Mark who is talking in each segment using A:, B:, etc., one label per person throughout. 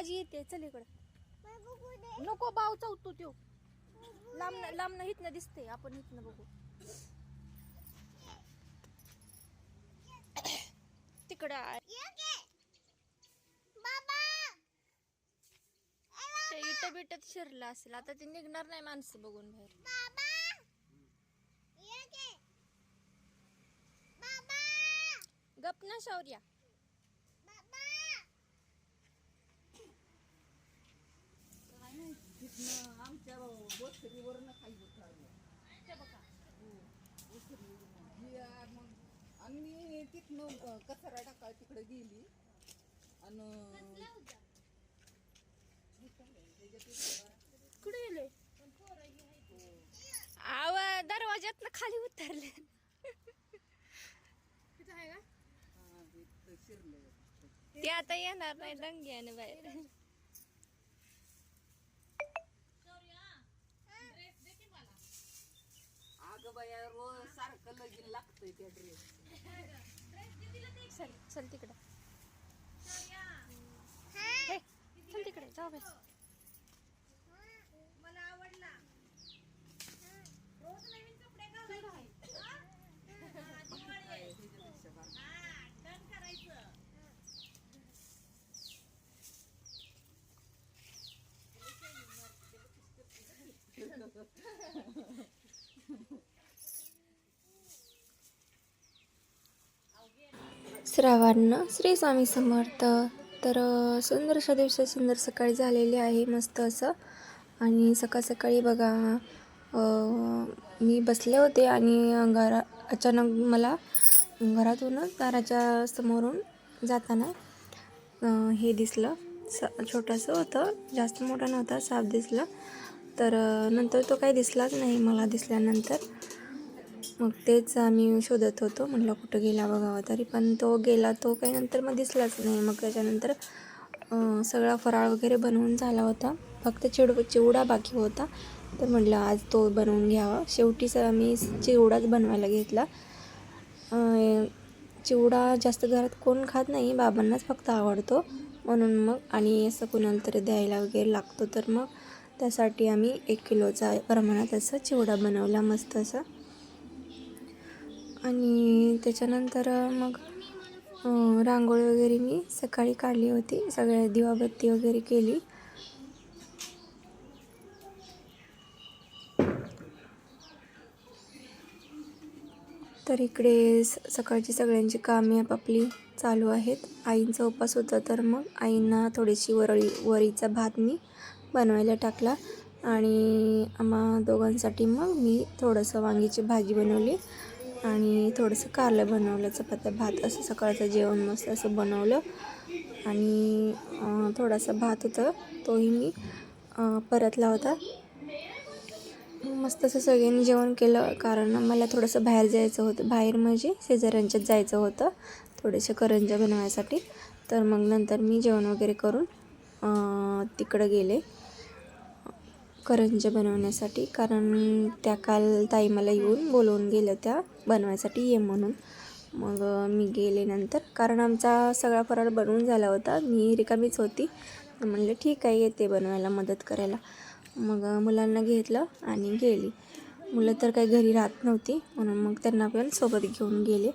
A: आजी येते चल इकडं. नको बाव चौतो त्यो लांब लांब हितनं दिसते आपण हितनं बघू. तिकडं. ते इट बिटत शिरलं असेल. आता ते निघणार नाही माणसं बघून बाहेर. गप ना शौर्या
B: आमच्या वसरीवरनं खाली उतरलं मग आणि मी तिथनं कचरा टाकाय तिकडे गेली. आणि
A: कुठे गेले? आव दरवाज्यात खाली उतरले.
B: हा,
A: ते आता येणार नाही दंग्याने बाहेर.
B: अगं बाया रोज सारखं लगीन लागतंय त्या ड्रेस
A: चल चल तिकडे. हे, चल तिकडे जाऊ बस
C: मला आवडला रोज नवीन कपडे घालायचे हा? हा, दिवाळी आहे. हा, डन करायचं
A: श्रावण श्री स्वामी समर्थ. तर सुंदरशा दिवसात सुंदर सकाळी झालेली आहे मस्त असं. आणि सकाळ सकाळी बघा मी बसले होते आणि घरा अचानक मला घरातूनच दाराच्या समोरून जाताना हे दिसलं. स छोटंसं होतं जास्त मोठं नव्हता साप दिसला. तर नंतर तो काही दिसलाच नाही मला दिसल्यानंतर. मग तेच आम्ही शोधत होतो. म्हटलं कुठं गेला बघावा तरी पण तो गेला तो काही नंतर मग दिसलाच नाही. मग त्याच्यानंतर सगळा फराळ वगैरे बनवून झाला होता. फक्त चिड चिवडा बाकी होता. तर म्हटलं आज तो बनवून घ्यावा. शेवटीच आम्ही चिवडाच बनवायला घेतला. चिवडा जास्त घरात कोण खात नाही. बाबांनाच फक्त आवडतो. म्हणून मग आणि असं कुणाला तरी द्यायला वगैरे लागतो. तर मग त्यासाठी आम्ही एक किलोचा प्रमाणात असं चिवडा बनवला. मस्त असं. आणि त्याच्यानंतर मग रांगोळी वगैरे मी सकाळी काढली होती. सगळ्या दिवाबत्ती वगैरे केली. तर इकडे स सकाळची सगळ्यांची कामे आपापली चालू आहेत. आईंचा उपास होता तर मग आईंना थोडीशी वरळी वरीचा भात मी बनवायला टाकला. आणि आम्हा दोघांसाठी मग मी थोडंसं वांगीची भाजी बनवली. आणि थोडंसं कारलं बनवलं चपात्या भात असं सकाळचं जेवण मस्त असं बनवलं. आणि थोडासा भात होता तोही मी परतला होता. मस्त असं सगळ्यांनी जेवण केलं कारण मला थोडंसं बाहेर जायचं होतं बाहेर म्हणजे शेजाऱ्यांच्यात जायचं होतं थोडेसे करंज्या बनवायसाठी. तर मग नंतर मी जेवण वगैरे करून तिकडं गेले. करंज्या बनवण्यासाठी कारण त्या काल ताई मला येऊन बोलवून गेल्या त्या बनवायसाठी ये म्हणून. मग मी गेले नंतर कारण आमचा सगळा फराळ बनवून झाला होता. मी रिकामीच होती. तर ठीक आहे येते बनवायला मदत करायला. मग मुलांना घेतलं आणि गेली. मुलं तर काही घरी राहत नव्हती म्हणून मग त्यांना पण सोबत घेऊन गेले.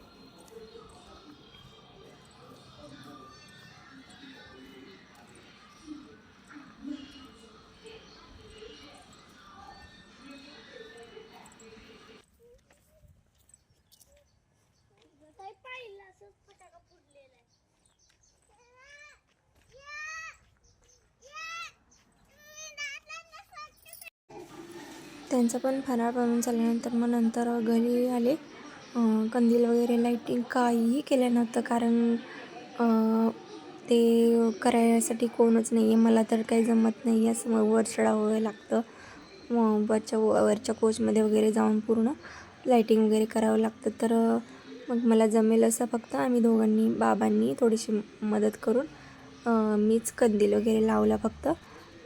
A: त्यांचा पण फराळ बनवून झाल्यानंतर मग नंतर घरी आले. कंदील वगैरे लाईटिंग काहीही केलं नव्हतं कारण ते करायसाठी कोणच नाही आहे मला तर काही जमत नाही असं मग वर चढावं लागतं. वरच्या वरच्या कोचमध्ये वगैरे जाऊन पूर्ण लाईटिंग वगैरे करावं लागतं. तर मग मला जमेल असं फक्त आम्ही दोघांनी बाबांनी थोडीशी मदत करून मीच कंदील वगैरे लावला फक्त.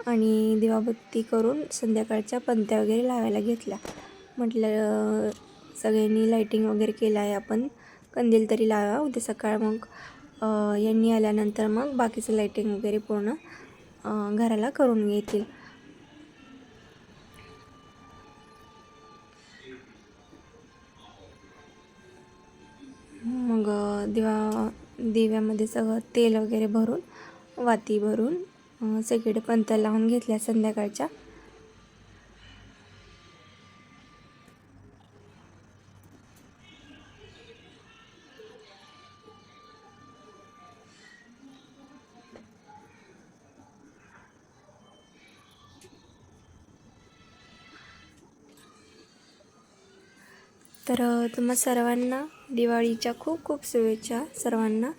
A: आणि दिवाबत्ती करून संध्याकाळच्या पंत्या वगैरे लावायला घेतल्या. म्हटलं सगळ्यांनी लाईटिंग वगैरे केलं आहे आपण कंदील तरी लावा उद्या सकाळ मग यांनी आल्यानंतर मग बाकीचं लाईटिंग वगैरे पूर्ण घराला करून घेतील. दिवा दिव्यामध्ये सगळं तेल वगैरे भरून वाती भरून सगळीकडे पंत लावून घेतल्या संध्याकाळच्या. तर तुम्हा सर्वांना दिवाळीच्या खूप खूप शुभेच्छा सर्वांना.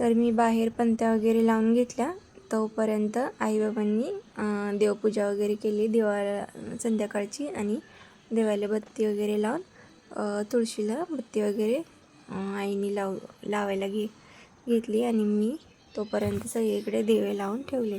A: तर मी बाहेर पंत्या वगैरे लावून घेतल्या. तोपर्यंत आईबाबांनी देवपूजा वगैरे केली. दिवाळी संध्याकाळची आणि देवाला बत्ती वगैरे लावून तुळशीला बत्ती वगैरे आईनी आईने लाव लावायला घे घेतली आणि मी तोपर्यंत सगळीकडे दिवे लावून ठेवले.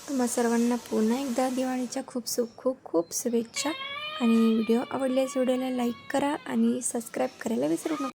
A: तुम्हा सर्वांना पुन्हा एकदा दिवाळीच्या खूप सुख खूप खूप शुभेच्छा. आणि व्हिडिओ आवडल्यास व्हिडिओला लाईक करा आणि सबस्क्राईब करायला विसरू नका.